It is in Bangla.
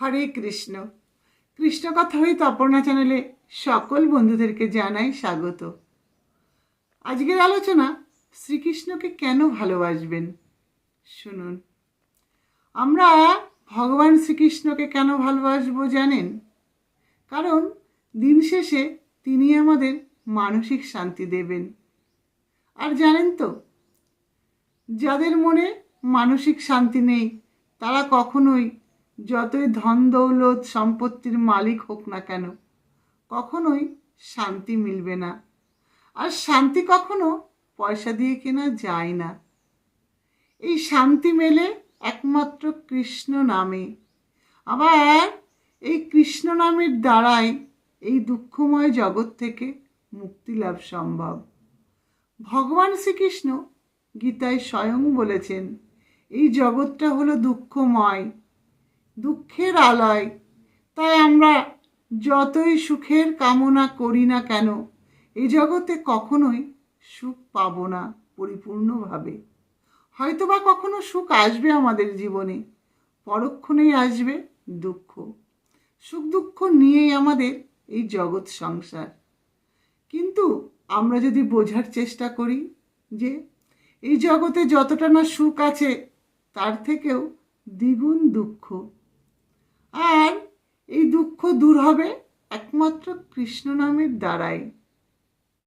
হরে কৃষ্ণ। কৃষ্ণ কথা হইত অপর্ণা চ্যানেলে সকল বন্ধুদেরকে জানাই স্বাগত। আজকের আলোচনা শ্রীকৃষ্ণকে কেন ভালোবাসবেন? শুনুন। আমরা ভগবান শ্রীকৃষ্ণকে কেন ভালোবাসবো জানেন? কারণ দিন শেষে তিনি আমাদের মানসিক শান্তি দেবেন। আর জানেন তো, যাদের মনে মানসিক শান্তি নেই, তারা কখনোই যতই ধন দৌলত সম্পত্তির মালিক হোক না কেন, কখনোই শান্তি মিলবে না। আর শান্তি কখনো পয়সা দিয়ে কেনা যায় না। এই শান্তি মেলে একমাত্র কৃষ্ণ নামে। আবার এই কৃষ্ণ নামের দ্বারাই এই দুঃখময় জগৎ থেকে মুক্তি লাভ সম্ভব। ভগবান শ্রীকৃষ্ণ গীতায় স্বয়ং বলেছেন, এই জগৎটা হলো দুঃখময় দুঃখের আলয়। তাই আমরা যতই সুখের কামনা করি না কেন এই জগতে কখনোই সুখ পাব না পরিপূর্ণভাবে। হয়তোবা কখনো সুখ আসবে আমাদের জীবনে, পরক্ষণেই আসবে দুঃখ। সুখ দুঃখ নিয়েই আমাদের এই জগৎ সংসার। কিন্তু আমরা যদি বোঝার চেষ্টা করি যে এই জগতে যতটা না সুখ আছে, তার থেকেও দ্বিগুণ দুঃখ। আর এই দুঃখ দূর হবে একমাত্র কৃষ্ণ নামের দ্বারাই।